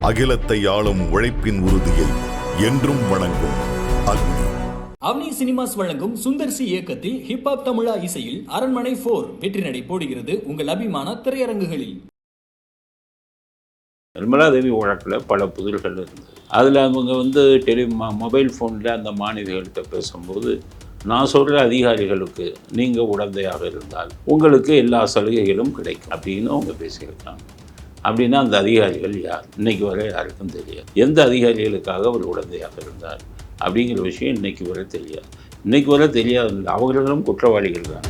அகிலத்தை ஆளும் உழைப்பின் உறுதியை என்றும் வணங்கும் அக்னி. அவனி சினிமாஸ் வழங்கும் சுந்தர் சி இயக்கத்தில் ஹிப்ஹாப் தமிழா இசையில் அரண்மனை போர் வெற்றி நடை போடுகிறது உங்கள் அபிமான திரையரங்குகளில். நிர்மலாதேவி வழக்கில் பல புதிர்கள் இருந்தது அதில் அவங்க வந்து டெலி மொபைல் ஃபோனில் அந்த மாணவிகள்கிட்ட பேசும்போது நான் சொல்கிற அதிகாரிகளுக்கு நீங்கள் உடந்தையாக இருந்தால் உங்களுக்கு எல்லா சலுகைகளும் கிடைக்கும் அப்படின்னு அவங்க பேசியிருக்காங்க. அப்படின்னா அந்த அதிகாரிகள் யார்? இன்னைக்கு வரை யாருக்கும் தெரியாது. எந்த அதிகாரிகளுக்காக அவர் உடந்தையாக இருந்தார்? அப்படிங்கிற விஷயம் இன்னைக்கு வரை தெரியாது. இன்னைக்கு வரை தெரியாது அவர்களும் குற்றவாளிகள் தான்.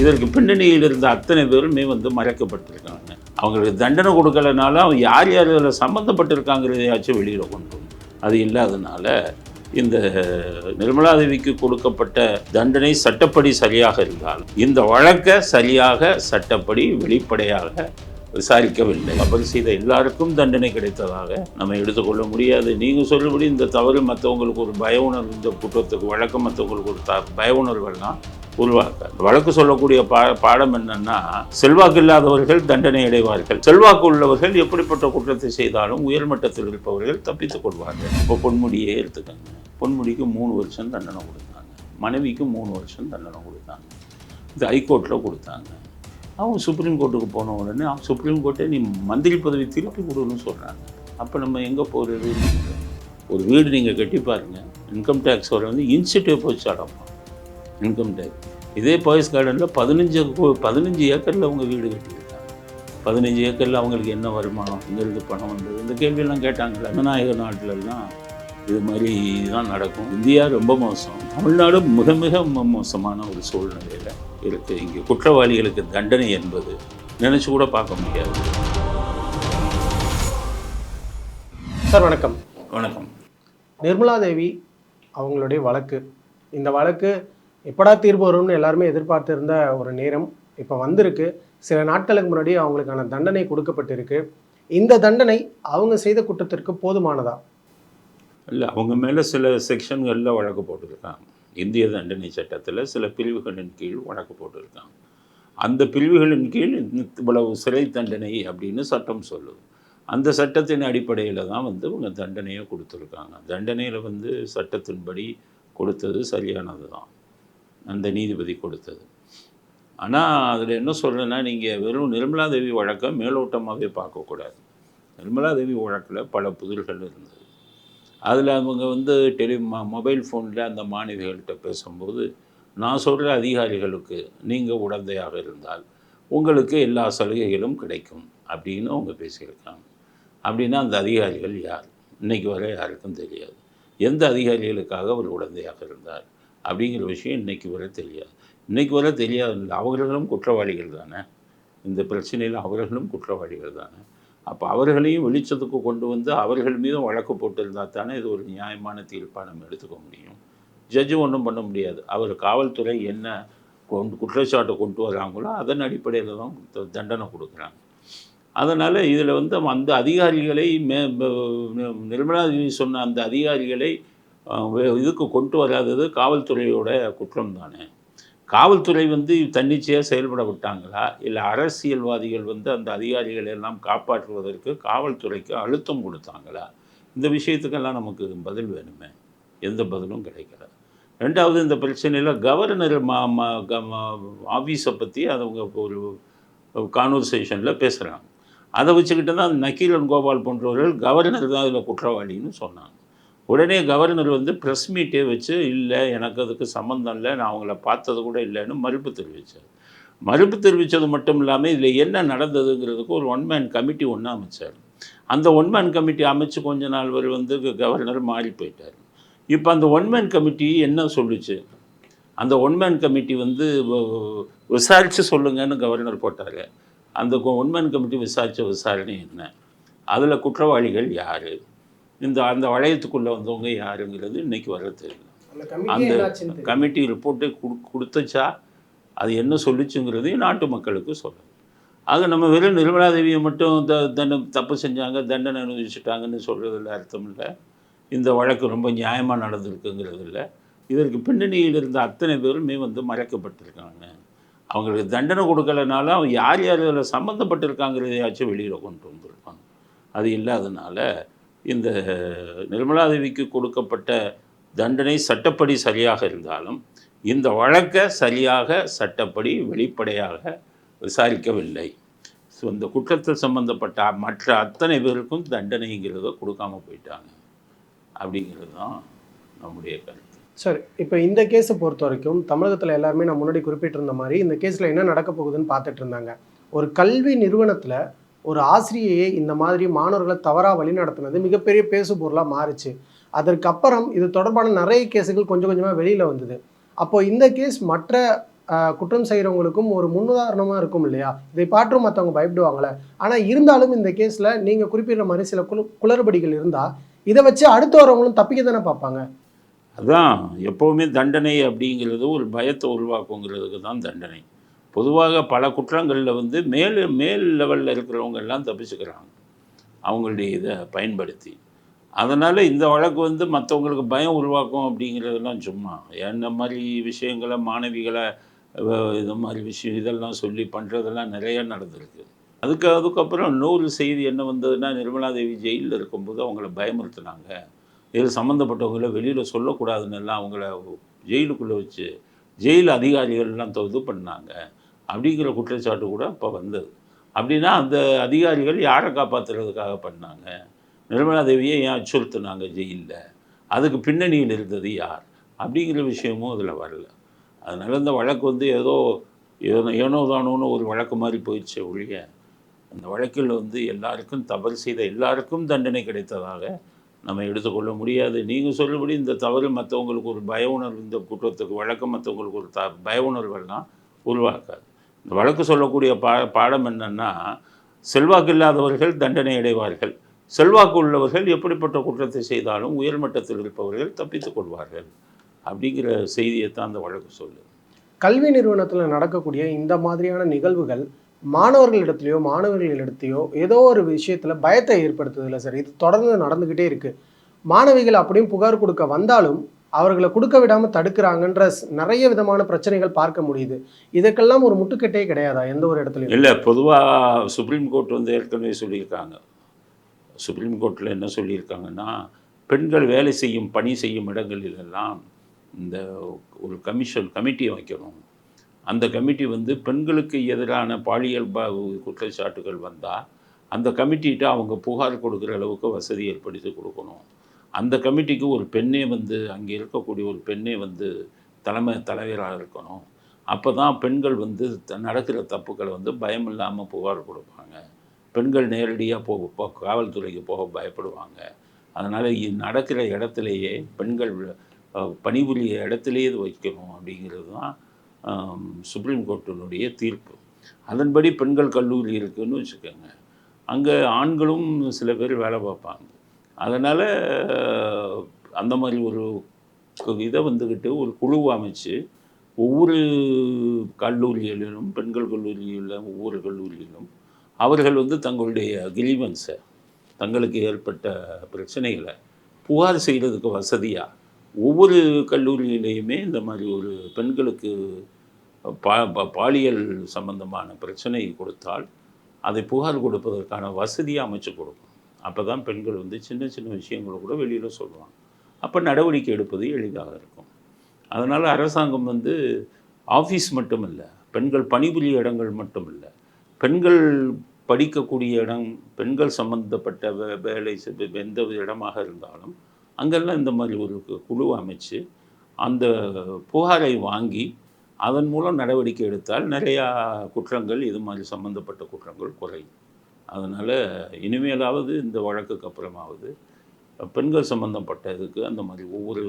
இதற்கு பின்னணியில் இருந்த அத்தனை பேருமே வந்து மறைக்கப்பட்டிருக்காங்க. அவங்களுக்கு தண்டனை கொடுக்கலனால அவங்க யார் யார் இதில் சம்மந்தப்பட்டிருக்காங்கிறதையாச்சும் வெளியில் கொண்டு அது இல்லாதனால இந்த நிர்மலாதேவிக்கு கொடுக்கப்பட்ட தண்டனை சட்டப்படி சரியாக இருந்தால் இந்த வழக்கை சரியாக சட்டப்படி வெளிப்படையாக விசாரிக்கவில்லை. தவறு செய்த எல்லாருக்கும் தண்டனை கிடைத்ததாக நம்ம எடுத்துக்கொள்ள முடியாது. நீங்கள் சொல்லுபடி இந்த தவறு மற்றவங்களுக்கு ஒரு பய உணர்வு இந்த குற்றத்துக்கு வழக்கம் மற்றவங்களுக்கு ஒரு த பய உணர்வுகள்னால் உருவாக்க வழக்கு சொல்லக்கூடிய பா பாடம் என்னன்னா செல்வாக்கு இல்லாதவர்கள் தண்டனை அடைவார்கள். செல்வாக்கு உள்ளவர்கள் எப்படிப்பட்ட குற்றத்தை செய்தாலும் உயர்மட்டத்தில் இருப்பவர்கள் தப்பித்துக் கொள்வார்கள். இப்போ பொன்முடியே எடுத்துக்கோங்க. பொன்முடிக்கு மூணு வருஷம் தண்டனை கொடுத்தாங்க. மனைவிக்கு மூணு வருஷம் தண்டனை கொடுத்தாங்க. இது ஹைகோர்ட்டில் கொடுத்தாங்க. அவங்க சுப்ரீம் கோர்ட்டுக்கு போன உடனே அவங்க சுப்ரீம் கோர்ட்டை நீ மந்திரி பதவி திருப்பி கொடுன்னு சொல்கிறாங்க அப்போ நம்ம எங்கே போகிறது ஒரு வீடு நீங்கள் கட்டி பாருங்க. இன்கம் டேக்ஸ் வர வந்து இன்ஸ்டியூட் போச்சு அடப்போம் இன்கம் டேக்ஸ். இதே பாய்ஸ் கார்டனில் பதினஞ்சு பதினஞ்சு ஏக்கரில் அவங்க வீடு கட்டியிருக்காங்க. பதினஞ்சு ஏக்கரில் அவங்களுக்கு என்ன வருமானம்? இங்கிருந்து பணம் வந்தது? இந்த கேள்வியெல்லாம் கேட்டாங்கல்ல. ஜனநாயக நாட்டிலெல்லாம் இது மாதிரி தான் நடக்கும். இந்தியா ரொம்ப மோசம். தமிழ்நாடு மிக மிக மோசமான ஒரு சூழ்நிலையில் இருக்குது இங்கே குற்றவாளிகளுக்கு தண்டனை என்பது நினச்சி கூட பார்க்க முடியாது. சார் வணக்கம். வணக்கம். நிர்மலா தேவி அவங்களுடைய வழக்கு. இந்த வழக்கு எப்படா தீர்ப்பு வரும்னு எல்லாருமே எதிர்பார்த்திருந்த ஒரு நேரம் இப்போ வந்திருக்கு. சில நாட்களுக்கு முன்னாடி அவங்களுக்கான தண்டனை கொடுக்கப்பட்டிருக்கு. இந்த தண்டனை அவங்க செய்த குற்றத்திற்கு போதுமானதா? இல்லை அவங்க மேலே சில செக்ஷன்களில் வழக்கு போட்டிருக்காங்க. இந்திய தண்டனை சட்டத்தில் சில பிரிவுகளின் கீழ் வழக்கு போட்டிருக்காங்க. அந்த பிரிவுகளின் கீழ் இவ்வளவு சிறை தண்டனை அப்படின்னு சட்டம் சொல்லுது. அந்த சட்டத்தின் அடிப்படையில் தான் வந்து இவங்க தண்டனையை கொடுத்துருக்காங்க. தண்டனையில் வந்து சட்டத்தின்படி கொடுத்தது சரியானது தான் அந்த நீதிபதி கொடுத்தது. ஆனால் அதில் என்ன சொல்கிறேன்னா நீங்கள் வெறும் நிர்மலாதேவி வழக்கை மேலோட்டமாகவே பார்க்கக்கூடாது நிர்மலாதேவி வழக்கில் பல புதிர்கள் இருந்தது. அதில் அவங்க வந்து டெலி ம- மொபைல் ஃபோனில் அந்த மாணவிகள்கிட்ட பேசும்போது நான் சொல்கிற அதிகாரிகளுக்கு நீங்கள் உடந்தையாக இருந்தால் உங்களுக்கு எல்லா சலுகைகளும் கிடைக்கும் அப்படின்னு அவங்க பேசியிருக்காங்க. அப்படின்னா அந்த அதிகாரிகள் யார்? இன்றைக்கி வரை யாருக்கும் தெரியாது. எந்த அதிகாரிகளுக்காக அவர் உடந்தையாக இருந்தார்? அப்படிங்கிற விஷயம் இன்றைக்கி வரை தெரியாது. இன்றைக்கு வரை தெரியாது அவர்களும் குற்றவாளிகள் தானே. இந்த பிரச்சனையில் அவர்களும் குற்றவாளிகள் தானே. அப்போ அவர்களையும் வெளிச்சத்துக்கு கொண்டு வந்து அவர்கள் மீதும் வழக்கு போட்டிருந்தால் தானே இது ஒரு நியாயமான தீர்ப்பாக நம்ம எடுத்துக்க முடியும். ஜட்ஜு ஒன்றும் பண்ண முடியாது. அவர் காவல்துறை என்ன கொண்டு குற்றச்சாட்டை கொண்டு வராங்களோ அதன் அடிப்படையில் தான் தண்டனை கொடுக்குறாங்க. அதனால் இதில் வந்து அந்த அதிகாரிகளை மே ப- நிர்மலா சொன்ன அந்த அதிகாரிகளை இதுக்கு கொண்டு வராதது காவல்துறையோட குற்றம் தானே காவல்துறை வந்து தன்னிச்சையாக செயல்பட விட்டாங்களா? இல்லை அரசியல்வாதிகள் வந்து அந்த அதிகாரிகள் எல்லாம் காப்பாற்றுவதற்கு காவல்துறைக்கு அழுத்தம் கொடுத்தாங்களா? இந்த விஷயத்துக்கெல்லாம் நமக்கு பதில் வேணுமே. எந்த பதிலும் கிடைக்கல. ரெண்டாவது இந்த பிரச்சனையில் கவர்னர் மா ஆஃபீஸை பற்றி அவங்க ஒரு கான்வர்சேஷனில் பேசுகிறாங்க அதை வச்சுக்கிட்டு தான் நக்கீரன் கோபால் போன்றவர்கள் கவர்னர் தான் அதில் குற்றவாளின்னு சொன்னாங்க. உடனே கவர்னர் வந்து ப்ரெஸ் மீட்டே வச்சு இல்லை எனக்கு அதுக்கு சம்மந்தம் இல்லை நான் அவங்கள பார்த்தது கூட இல்லைன்னு மறுப்பு தெரிவித்தார் மறுப்பு தெரிவித்தது மட்டும் இல்லாமல் இதில் என்ன நடந்ததுங்கிறதுக்கு ஒரு ஒன் மேன் கமிட்டி ஒன்று அமைச்சார். அந்த ஒன் மேன் கமிட்டி அமைச்சு கொஞ்ச நாள் வரை வந்து கவர்னர் மாறி போயிட்டார். இப்போ அந்த ஒன் மேன் கமிட்டி என்ன சொல்லுச்சு? அந்த ஒன் மேன் கமிட்டி வந்து விசாரித்து சொல்லுங்கன்னு கவர்னர் போட்டார். அந்த ஒன் மேன் கமிட்டி விசாரித்த விசாரணை என்ன? அதில் குற்றவாளிகள் யார்? இந்த அந்த வளையத்துக்குள்ளே வந்தவங்க யாருங்கிறது இன்னைக்கு வர தெரியல அந்த கமிட்டி ரிப்போர்ட்டை கொடு கொடுத்துச்சா அது என்ன சொல்லிச்சுங்கிறதையும் நாட்டு மக்களுக்கு சொல்லணும். ஆக நம்ம வெறும் நிர்மலா தேவியை மட்டும் த தண்டனை தப்பு செஞ்சாங்க தண்டனை அனுபவிச்சுட்டாங்கன்னு சொல்கிறதுல அர்த்தம் இல்லை. இந்த வழக்கு ரொம்ப நியாயமாக நடந்திருக்குங்கிறது இல்லை. இதற்கு பின்னணியில் இருந்த அத்தனை பேருமே வந்து மறைக்கப்பட்டிருக்காங்க. அவங்களுக்கு தண்டனை கொடுக்கலனாலும் அவன் யார் யார் அதில் சம்மந்தப்பட்டிருக்காங்கிறதையாச்சும் வெளியில் கொண்டு வந்திருப்பாங்க. அது இல்லாதனால இந்த நிர்மலாதேவிக்கு கொடுக்கப்பட்ட தண்டனை சட்டப்படி சரியாக இருந்தாலும் இந்த வழக்கை சரியாக சட்டப்படி வெளிப்படையாக விசாரிக்கவில்லை. ஸோ இந்த குற்றத்தில் சம்பந்தப்பட்ட மற்ற அத்தனை பேருக்கும் தண்டனைங்கிறத கொடுக்காம போயிட்டாங்க. அப்படிங்கிறது தான் நம்முடைய கருத்து. சார் இப்போ இந்த கேஸை பொறுத்த வரைக்கும் தமிழகத்தில் எல்லாருமே நான் முன்னாடி குறிப்பிட்டிருந்த மாதிரி இந்த கேஸில் என்ன நடக்க போகுதுன்னு பார்த்துட்டு இருந்தாங்க. ஒரு கல்வி நிறுவனத்தில் ஒரு ஆசிரியையை இந்த மாதிரி மாணவர்களை தவறாக வழிநடத்தினது மிகப்பெரிய பேசு பொருளாக மாறுச்சு. அதற்கப்புறம் இது தொடர்பான நிறைய கேஸுகள் கொஞ்சம் கொஞ்சமாக வெளியில் வந்தது. அப்போது இந்த கேஸ் மற்ற குற்றம் செய்கிறவங்களுக்கும் ஒரு முன்னுதாரணமாக இருக்கும் இல்லையா? இதை பாற்றும் மற்றவங்க பயப்படுவாங்களே? ஆனால் இருந்தாலும் இந்த கேஸில் நீங்கள் குறிப்பிடுற மாதிரி சில குளு குளறுபடிகள் இருந்தால் இதை வச்சு அடுத்து வரவங்களும் தப்பிக்க தானே பார்ப்பாங்க? அதான் எப்போவுமே தண்டனை அப்படிங்கிறது ஒரு பயத்தை உருவாக்குங்கிறதுக்கு தான் தண்டனை. பொதுவாக பல குற்றங்களில் வந்து மேல் மேல் லெவலில் இருக்கிறவங்க எல்லாம் தப்பிச்சுக்கிறாங்க. அவங்களுடைய இதை பயன்படுத்தி. அதனால் இந்த வழக்கு வந்து மற்றவங்களுக்கு பயம் உருவாக்கும் அப்படிங்கிறதெல்லாம் சும்மா. என்ன மாதிரி விஷயங்களை மாணவிகளை இது மாதிரி விஷயம் இதெல்லாம் சொல்லி பண்ணுறதெல்லாம் நிறையா நடந்திருக்கு. அதுக்கு அதுக்கப்புறம் இன்னொரு செய்தி என்ன வந்ததுன்னா நிர்மலாதேவி ஜெயிலில் இருக்கும்போது அவங்கள பயமுறுத்துனாங்க. இதில் சம்மந்தப்பட்டவங்கள வெளியில் சொல்லக்கூடாதுன்னு எல்லாம் அவங்கள ஜெயிலுக்குள்ளே வச்சு ஜெயில் அதிகாரிகள்லாம் இது பண்ணாங்க. அப்படிங்கிற குற்றச்சாட்டு கூட இப்போ வந்தது. அப்படின்னா அந்த அதிகாரிகள் யாரை காப்பாற்றுறதுக்காக பண்ணாங்க? நிர்மலா தேவியை ஏன் அச்சுறுத்துனாங்க ஜெயிலில்? அதுக்கு பின்னணியில் இருந்தது யார்? அப்படிங்கிற விஷயமும் அதில் வரல. அதனால் இந்த வழக்கு வந்து ஏதோ ஏனோ ஏனோ தானோன்னு ஒரு வழக்கு மாதிரி போயிடுச்சு ஒழிய அந்த வழக்கில் வந்து எல்லாருக்கும் தவறு செய்த எல்லாருக்கும் தண்டனை கிடைத்ததாக நம்ம எடுத்துக்கொள்ள முடியாது. நீங்கள் சொல்லும்படி இந்த தவறு மற்றவங்களுக்கு ஒரு பய உணர்வு இந்த குற்றத்துக்கு வழக்கம் மற்றவங்களுக்கு ஒரு த பய உணர்வுகள்லாம் உருவாக்காது. இந்த வழக்கு சொல்லக்கூடிய பா பாடம் என்னன்னா செல்வாக்கு இல்லாதவர்கள் தண்டனை அடைவார்கள். செல்வாக்கு உள்ளவர்கள் எப்படிப்பட்ட குற்றத்தை செய்தாலும் உயர்மட்டத்தில் இருப்பவர்கள் தப்பித்துக் கொள்வார்கள். அப்படிங்கிற செய்தியை தான் அந்த வழக்கு சொல்லு கல்வி நிறுவனத்தில் நடக்கக்கூடிய இந்த மாதிரியான நிகழ்வுகள் மாணவர்களிடத்துலையோ மாணவர்களிடத்தையோ ஏதோ ஒரு விஷயத்தில் பயத்தை ஏற்படுத்துதில்லை சார். இது தொடர்ந்து நடந்துக்கிட்டே இருக்குது மாணவிகள் அப்படியும் புகார் கொடுக்க வந்தாலும் அவர்களை கொடுக்க விடாமல் தடுக்கிறாங்கன்ற நிறைய விதமான பிரச்சனைகள் பார்க்க முடியுது. இதற்கெல்லாம் ஒரு முட்டுக்கட்டே கிடையாதா? எந்த ஒரு இடத்துலையும்? இல்லை பொதுவாக சுப்ரீம் கோர்ட் வந்து ஏற்கனவே சொல்லியிருக்காங்க. சுப்ரீம் கோர்ட்டில் என்ன சொல்லியிருக்காங்கன்னா பெண்கள் வேலை செய்யும் பணி செய்யும் இடங்களிலெல்லாம் இந்த ஒரு கமிஷன் கமிட்டியை வைக்கணும். அந்த கமிட்டி வந்து பெண்களுக்கு எதிரான பாலியல் ப குற்றச்சாட்டுகள் வந்தால் அந்த கமிட்டிகிட்ட அவங்க புகார் கொடுக்குற அளவுக்கு வசதி ஏற்படுத்தி கொடுக்கணும். அந்த கமிட்டிக்கு ஒரு பெண்ணே வந்து அங்கே இருக்கக்கூடிய ஒரு பெண்ணே வந்து தலைமை தலைவராக இருக்கணும். அப்போ தான் பெண்கள் வந்து த- நடக்கிற தப்புக்களை வந்து பயம் இல்லாமல் புகார் கொடுப்பாங்க. பெண்கள் நேரடியாக போக காவல்துறைக்கு போக பயப்படுவாங்க. அதனால் நடக்கிற இடத்துலையே பெண்கள் பணிபுரிய இடத்துலையே இது வைக்கணும் அப்படிங்கிறது தான் சுப்ரீம் கோர்ட்டினுடைய தீர்ப்பு. அதன்படி பெண்கள் கல்லூரி இருக்குன்னு வச்சுக்கோங்க. அங்கே ஆண்களும் சில பேர் வேலை பார்ப்பாங்க. அதனால் அந்த மாதிரி ஒரு இதை வந்துக்கிட்டு ஒரு குழு அமைச்சு ஒவ்வொரு கல்லூரிகளிலும் பெண்கள் கல்லூரியில் ஒவ்வொரு கல்லூரியிலும் அவர்கள் வந்து தங்களுடைய கிரீவன்ஸை தங்களுக்கு ஏற்பட்ட பிரச்சனைகளை புகார் செய்கிறதுக்கு வசதியாக ஒவ்வொரு கல்லூரியிலையுமே இந்த மாதிரி ஒரு பெண்களுக்கு பா பா- பாலியல் சம்பந்தமான பிரச்சனை கொடுத்தால் அதை புகார் கொடுப்பதற்கான வசதியை அமைச்சு கொடுக்கும் அப்போ தான் பெண்கள் வந்து சின்ன சின்ன விஷயங்களை கூட வெளியில் சொல்லுவாங்க. அப்போ நடவடிக்கை எடுப்பது எளிதாக இருக்கும். அதனால் அரசாங்கம் வந்து ஆஃபீஸ் மட்டும் இல்லை பெண்கள் பணிபுரிய இடங்கள் மட்டும் இல்லை பெண்கள் படிக்கக்கூடிய இடம் பெண்கள் சம்பந்தப்பட்ட வே வேலை எந்த இடமாக இருந்தாலும் அங்கெல்லாம் இந்த மாதிரி ஒரு கு- குழு அமைச்சு அந்த புகாரை வாங்கி அதன் மூலம் நடவடிக்கை எடுத்தால் நிறையா குற்றங்கள் இது மாதிரி சம்பந்தப்பட்ட குற்றங்கள் குறையும். அதனால் இனிமேலாவது இந்த வழக்குக்கு அப்புறமாவது பெண்கள் சம்பந்தப்பட்ட இதுக்கு அந்த மாதிரி ஒவ்வொரு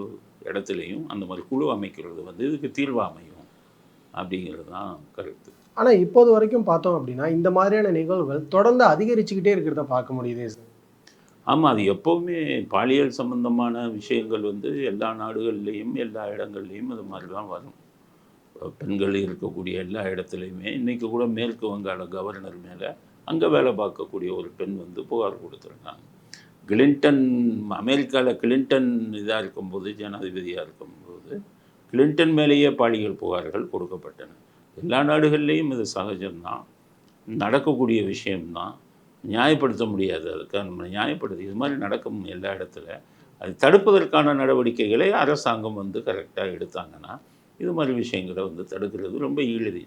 இடத்துலையும் அந்த மாதிரி குழு அமைக்கிறது வந்து இதுக்கு தீர்வு அமையும் அப்படிங்கிறது தான் கருத்து. ஆனால் இப்போது வரைக்கும் பார்த்தோம் அப்படின்னா இந்த மாதிரியான நிகழ்வுகள் தொடர்ந்து அதிகரிச்சுக்கிட்டே இருக்கிறத பார்க்க முடியுதே சார். ஆமாம் அது எப்போவுமே பாலியல் சம்பந்தமான விஷயங்கள் வந்து எல்லா நாடுகள்லேயும் எல்லா இடங்கள்லையும் அது மாதிரி தான் வரும். பெண்கள் இருக்கக்கூடிய எல்லா இடத்துலையுமே. இன்றைக்கி கூட மேற்கு வங்காள கவர்னர் மேலே அங்கே வேலை பார்க்கக்கூடிய ஒரு பெண் வந்து புகார் கொடுத்துருக்காங்க. கிளின்டன் அமெரிக்காவில் கிளின்டன் இதாக இருக்கும்போது ஜனாதிபதியாக இருக்கும்போது கிளின்டன் மேலேயே பாலியல் புகார்கள் கொடுக்கப்பட்டன. எல்லா நாடுகள்லேயும் இது சகஜம்தான். நடக்கக்கூடிய விஷயம்தான். நியாயப்படுத்த முடியாது அதுக்காக நம்ம நியாயப்படுத்தி இது மாதிரி நடக்கும் எல்லா இடத்துல. அது தடுப்பதற்கான நடவடிக்கைகளை அரசாங்கம் வந்து கரெக்டாக எடுத்தாங்கன்னா இது மாதிரி விஷயங்களை வந்து தடுக்கிறது ரொம்ப எளிது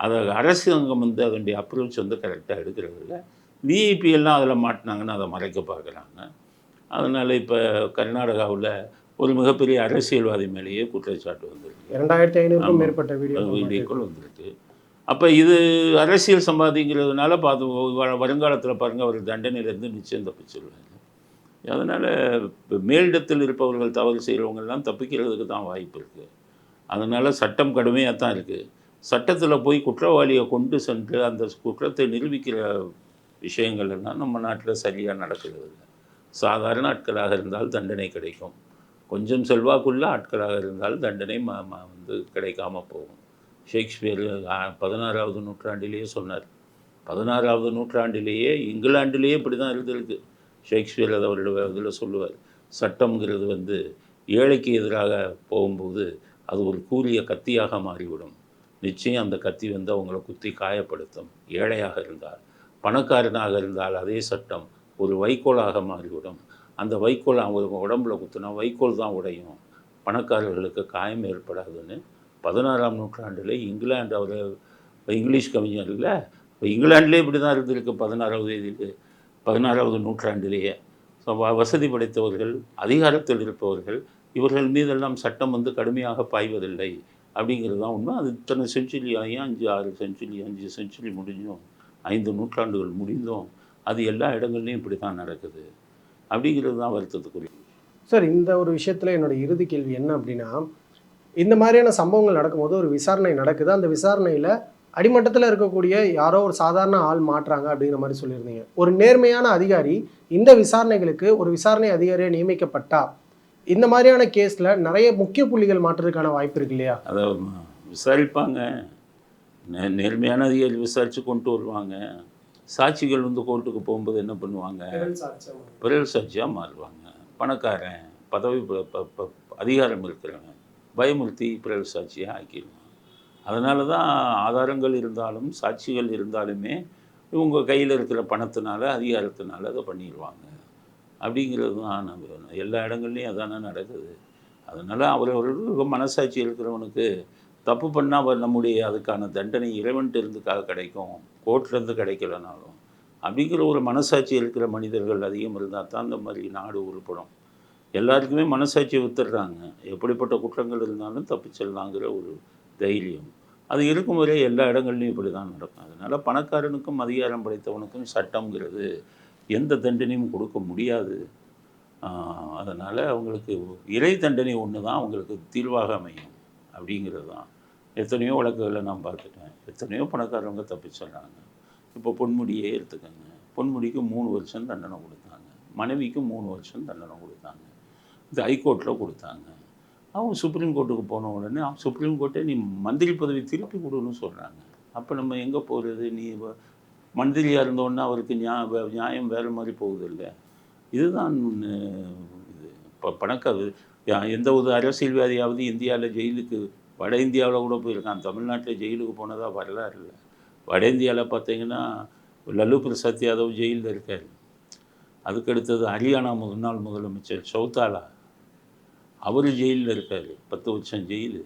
அதை அரசாங்கம் வந்து அதனுடைய அப்ரோச் வந்து கரெக்டாக எடுக்கிறது இல்லை விஐபி எல்லாம் அதில் மாட்டினாங்கன்னா அதை மறைக்க பார்க்குறாங்க. அதனால் இப்போ கர்நாடகாவில் ஒரு மிகப்பெரிய அரசியல்வாதி மேலேயே குற்றச்சாட்டு வந்திருக்கு. இரண்டாயிரத்தி ஐநூறுக்கும். மேற்பட்ட வீடியோ வீடியோக்கள் வந்திருக்கு. அப்போ இது அரசியல் சம்பாதிங்கிறதுனால பார்த்து வருங்காலத்தில் பாருங்கள் அவர் தண்டனையிலேருந்து நிச்சயம் தப்பிச்சிருவாங்க அதனால் மேலிடத்தில் இருப்பவர்கள் தவறு செய்கிறவங்கெல்லாம் தப்பிக்கிறதுக்கு தான் வாய்ப்பு இருக்குது அதனால் சட்டம் கடுமையாக தான் இருக்குது சட்டத்தில் போய் குற்றவாளியை கொண்டு சென்று அந்த குற்றத்தை நிரூபிக்கிற விஷயங்கள் எல்லாம் நம்ம நாட்டில் சரியாக நடக்கிறது இல்லை சாதாரண ஆட்களாக இருந்தால் தண்டனை கிடைக்கும். கொஞ்சம் செல்வாக்குள்ள ஆட்களாக இருந்தால் தண்டனை ம ம- வந்து கிடைக்காம போகும். ஷேக்ஸ்பியர் பதினாறாவது நூற்றாண்டிலேயே சொன்னார். பதினாறாவது நூற்றாண்டிலேயே இங்கிலாண்டிலேயே இப்படி தான் இருந்திருக்கு. ஷேக்ஸ்பியர் அதை அவருடைய இதில் சொல்லுவார். சட்டம்ங்கிறது வந்து ஏழைக்கு எதிராக போகும்போது அது ஒரு கூரிய கத்தியாக மாறிவிடும். நிச்சயம் அந்த கத்தி வந்து அவங்கள குத்தி காயப்படுத்தும். ஏழையாக இருந்தால் பணக்காரனாக இருந்தால் அதே சட்டம் ஒரு வைக்கோலாக மாறிவிடும். அந்த வைக்கோல் அவங்க உடம்புல குத்துனா வைக்கோல் தான் உடையும். பணக்காரர்களுக்கு காயம் ஏற்படாதுன்னு பதினாறாம் நூற்றாண்டில் இங்கிலாந்து அவர் இங்கிலீஷ் கவிஞர் இல்லை இப்போ இங்கிலாந்துலேயே இப்படி தான் இருந்திருக்கு பதினாறாவது இதில் பதினாறாவது நூற்றாண்டிலேயே. ஸோ வசதி படைத்தவர்கள் அதிகாரத்தில் இருப்பவர்கள் இவர்கள் மீதெல்லாம் சட்டம் வந்து கடுமையாக பாய்வதில்லை. அப்படிங்கிறது தான் உண்மை. அது இத்தனை செஞ்சுரி ஆகியும் அஞ்சு ஆறு செஞ்சுரி அஞ்சு செஞ்சுரி முடிஞ்சும் ஐந்து நூற்றாண்டுகள் முடிந்தும் அது எல்லா இடங்கள்லையும் இப்படி தான் நடக்குது. அப்படிங்கிறது தான் வருத்தத்துக்குரிய சார் இந்த ஒரு விஷயத்தில் என்னோட இறுதி கேள்வி என்ன அப்படின்னா இந்த மாதிரியான சம்பவங்கள் நடக்கும்போது ஒரு விசாரணை நடக்குது. அந்த விசாரணையில் அடிமட்டத்தில் இருக்கக்கூடிய யாரோ ஒரு சாதாரண ஆள் மாட்டுறாங்க அப்படிங்கிற மாதிரி சொல்லியிருந்தீங்க. ஒரு நேர்மையான அதிகாரி இந்த விசாரணைகளுக்கு ஒரு விசாரணை அதிகாரியை நியமிக்கப்பட்டா இந்த மாதிரியான கேஸ்ல நிறைய முக்கிய புள்ளிகள் மாற்றுறதுக்கான வாய்ப்பு இருக்கு இல்லையா? அதை விசாரிப்பாங்க. நே- நேர்மையான அதிகாரி விசாரித்து கொண்டு வருவாங்க. சாட்சிகள் வந்து கோர்ட்டுக்கு போகும்போது என்ன பண்ணுவாங்க? பிறல் சாட்சியாக மாறுவாங்க. பணக்காரன் பதவி அதிகாரம் இருக்கிறவன் பயமுறுத்தி பிறல் சாட்சியாக ஆக்கிடுவான். அதனால தான் ஆதாரங்கள் இருந்தாலும் சாட்சிகள் இருந்தாலுமே இவங்க கையில் இருக்கிற பணத்தினால அதிகாரத்தினால அதை பண்ணிடுவாங்க. அப்படிங்கிறது தான் நம்ம எல்லா இடங்கள்லையும் அதானே நடக்குது. அதனால் அவரவர்களுக்கு மனசாட்சி இருக்கிறவனுக்கு தப்பு பண்ணால் நம்முடைய அதுக்கான தண்டனை இறைவன்ட்டு இருந்துக்காக கிடைக்கும் கோர்ட்லேருந்து கிடைக்கலனாலும். அப்படிங்கிற ஒரு மனசாட்சி இருக்கிற மனிதர்கள் அதிகம் இருந்தால் தான் இந்த மாதிரி நாடு உருப்படும். எல்லாருக்குமே மனசாட்சியை வித்துடுறாங்க எப்படிப்பட்ட குற்றங்கள் இருந்தாலும் தப்பிச்சிடலாங்கிற ஒரு தைரியம். அது இருக்கும் வரை எல்லா இடங்கள்லையும் இப்படி தான் நடக்கும். அதனால் பணக்காரனுக்கும் அதிகாரம் படைத்தவனுக்கும் சட்டம்ங்கிறது எந்த தண்டனையும் கொடுக்க முடியாது. அதனால் அவங்களுக்கு இறை தண்டனை ஒன்று தான் அவங்களுக்கு தீர்வாக அமையும் அப்படிங்கிறது தான். எத்தனையோ வழக்குகளை நான் பார்த்துட்டேன். எத்தனையோ பணக்காரவங்க தப்பிச்சிடுறாங்க. இப்போ பொன்முடியே எடுத்துக்கோங்க. பொன்முடிக்கு மூணு வருஷம் தண்டனை கொடுத்தாங்க. மனைவிக்கு மூணு வருஷம் தண்டனை கொடுத்தாங்க. இது ஹைகோர்ட்டில் கொடுத்தாங்க. அவங்க சுப்ரீம் கோர்ட்டுக்கு போன உடனே அவங்க சுப்ரீம் கோர்ட்டே நீ மந்திரி பதவி திருப்பி கொடுன்னு சொல்கிறாங்க அப்போ நம்ம எங்கே போகிறது நீ வ- மந்திரியாக இருந்தோன்னா அவருக்கு நியாய நியாயம் வேறு மாதிரி போகுது இல்லை இதுதான் இது. இப்போ பணக்காது எந்த ஒரு அரசியல்வாதியாவது இந்தியாவில் ஜெயிலுக்கு வட இந்தியாவில் கூட போயிருக்கான். தமிழ்நாட்டில் ஜெயிலுக்கு போனதாக வரலாறு இல்லை. வட இந்தியாவில் பார்த்தீங்கன்னா லல்லு பிரசாத் யாதவ் ஜெயிலில் இருக்கார். அதுக்கடுத்தது ஹரியானா முன்னாள் முதலமைச்சர் சௌதாலா. அவர் ஜெயிலில் இருக்கார். பத்து வருஷம் ஜெயிலு.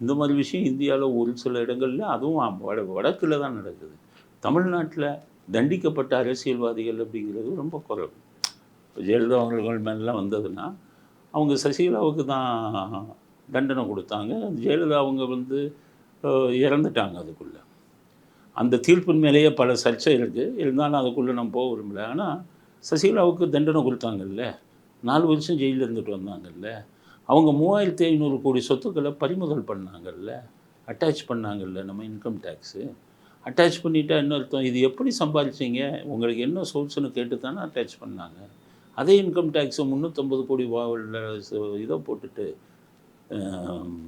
இந்த மாதிரி விஷயம் இந்தியாவில் ஒரு சில இடங்கள்ல அதுவும் வட வடக்கில் தான் நடக்குது. தமிழ்நாட்டில் தண்டிக்கப்பட்ட அரசியல்வாதிகள் அப்படிங்கிறது ரொம்ப குறைவு இப்போ ஜெயலலிதா அவர்கள் மேலாம் வந்ததுன்னா அவங்க சசிகலாவுக்கு தான் தண்டனை கொடுத்தாங்க. ஜெயலலிதா அவங்க வந்து இறந்துட்டாங்க அதுக்குள்ளே. அந்த தீர்ப்பின் மேலேயே பல சர்ச்சை இருக்குது இருந்தாலும் அதுக்குள்ளே நம்ம போக விரும்பல. ஆனால் சசிகலாவுக்கு தண்டனை கொடுத்தாங்கல்ல. நாலு வருஷம் ஜெயிலில் இருந்துட்டு வந்தாங்கல்ல. அவங்க மூவாயிரத்தி ஐநூறு கோடி சொத்துக்களை பறிமுதல் பண்ணாங்கல்ல. அட்டாச் பண்ணாங்கல்ல நம்ம இன்கம் டேக்ஸு. அட்டாச் பண்ணிட்டா என்ன அர்த்தம்? இது எப்படி சம்பாதிச்சீங்க? உங்களுக்கு என்ன சோர்ஸ்னு கேட்டு தானே அட்டாச் பண்ணாங்க. அதே இன்கம் டேக்ஸை முந்நூற்றம்பது கோடி வா- இதை போட்டுட்டு ஆம்,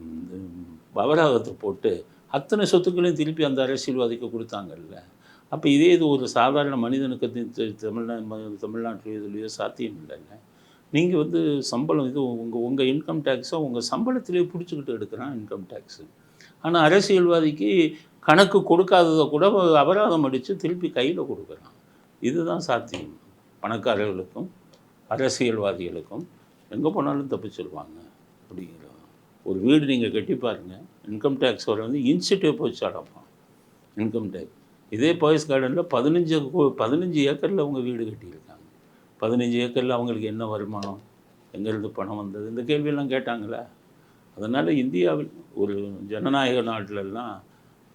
அபராதத்தை போட்டு அத்தனை சொத்துக்களையும் திருப்பி அந்த அரசியல்வாதிக்கு கொடுத்தாங்கல்ல. அப்போ இதே இது ஒரு சாதாரண மனிதனுக்கு தமிழ்நாடு தமிழ்நா தமிழ்நாட்டிலையோ இதுலையோ சாத்தியம் இல்லைல்ல. நீங்கள் வந்து சம்பளம் இது உங்கள் உங்கள் இன்கம் டேக்ஸை உங்கள் சம்பளத்திலே பிடிச்சிக்கிட்டு எடுக்கிறான் இன்கம் டேக்ஸு. ஆனால் அரசியல்வாதிக்கு கணக்கு கொடுக்காததை கூட அபராதம் அடித்து திருப்பி கையில் கொடுக்குறான் இதுதான் சாத்தியம். பணக்காரர்களுக்கும் அரசியல்வாதிகளுக்கும் எங்கே போனாலும் தப்பிச்சிருவாங்க அப்படிங்கிற ஒரு வீடு நீங்கள் கட்டி பாருங்கள் இன்கம் டேக்ஸ் வர வந்து இன்சிட்டிவ் போச்சு அடப்பான் இன்கம் டேக்ஸ். இதே பாய்ஸ் கார்டனில் பதினஞ்சு பதினஞ்சு ஏக்கரில் அவங்க வீடு கட்டியிருக்காங்க. பதினஞ்சு ஏக்கரில் அவங்களுக்கு என்ன வருமானம்? எங்கேருந்து பணம் வந்தது? இந்த கேள்வியெல்லாம் கேட்டாங்களே? அதனால் இந்தியாவில் ஒரு ஜனநாயக நாட்டிலெல்லாம்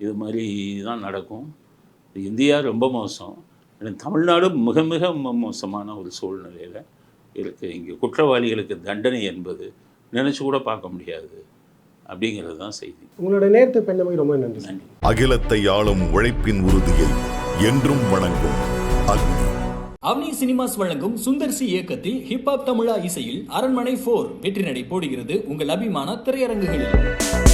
இது மாதிரி தான் நடக்கும். இந்தியா ரொம்ப மோசம். தமிழ்நாடு மிக மிக மோசமான ஒரு சூழ்நிலையில் இருக்குது இங்கே குற்றவாளிகளுக்கு தண்டனை என்பது நினச்சி கூட பார்க்க முடியாது. அப்படிங்கிறது தான் செய்தி. உங்களோட நேர்த்து பெண்ணமை ரொம்ப நன்றி. நன்றி. அகிலத்தை ஆளும் உழைப்பின் உறுதியை என்றும் வணங்கும் அக்னி. அவனி சினிமாஸ் வழங்கும் சுந்தர் சி இயக்கத்தில் ஹிப்ஹாப் தமிழா இசையில் அரண்மனை ஃபோர் வெற்றி நடை போடுகிறது உங்கள் அபிமான திரையரங்குகளில்.